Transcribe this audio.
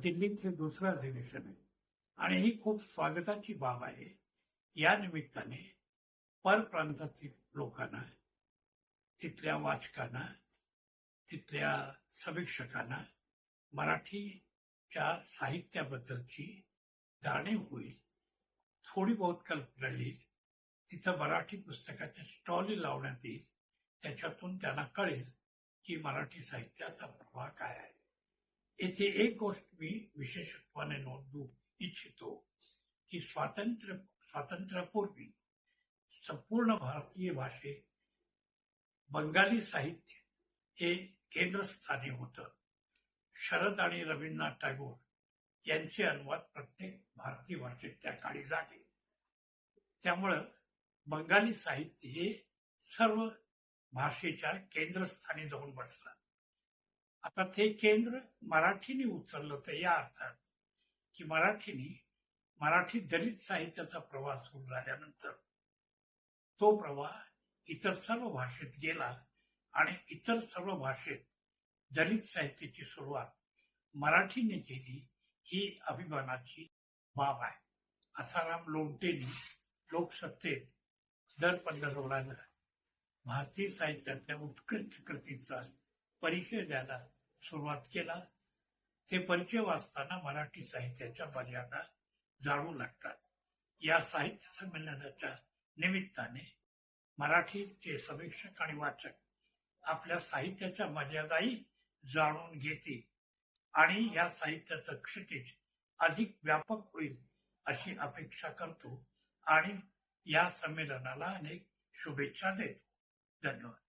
दिल्लीचे दुसरं अधिवेशन आहे. आणि ही खूप स्वागताची बाब आहे. या निमित्ताने परप्रांतातील लोकांना तिथल्या वाचकांना तिथल्या समीक्षकांना मराठीच्या साहित्याबद्दलची जाणीव होईल. थोडी बहुत कल्पना येईल तिथं मराठी पुस्तकाचे स्टॉल लावण्यात येईल. त्याच्यातून त्यांना कळेल की मराठी साहित्याचा प्रभाव काय आहे. येथे एक गोष्ट मी विशेषत्वाने नोंदवू इच्छितो की स्वातंत्र्य स्वातंत्र्यापूर्वी संपूर्ण भारतीय भाषेत बंगाली साहित्य हे केंद्रस्थानी होतं. शरद आणि रवींद्रनाथ टागोर यांचे अनुवाद प्रत्येक भारतीय भाषेत त्या काळी झाले. त्यामुळं बंगाली साहित्य हे सर्व भाषेच्या केंद्रस्थानी जाऊन बसलं. आता ते केंद्र मराठीने उचललं तर या अर्थात की मराठीने मराठी दलित साहित्याचा प्रवाह सुरू झाल्यानंतर तो प्रवाह इतर सर्व भाषेत गेला आणि इतर सर्व भाषेत दलित साहित्याची सुरुवात मराठीने केली ही अभिमानाची बाब आहे. आसाराम लोमटेनी लोकसत्तेत दर पंधरवड्याला भारतीय साहित्यातल्या उत्कृष्ट कृतीचा परिचय द्यायला सुरुवात केला. ते परिचय वाचताना मराठी साहित्याच्या मर्यादा जाणू लागतात. या साहित्य संमेलनाच्या निमित्ताने मराठीचे समीक्षक आणि वाचक आपल्या साहित्याच्या मर्यादाही जाणून घेतील आणि या साहित्याचं क्षितिज अधिक व्यापक होईल अशी अपेक्षा करतो आणि या संमेलनाला अनेक शुभेच्छा देतो. धन्यवाद.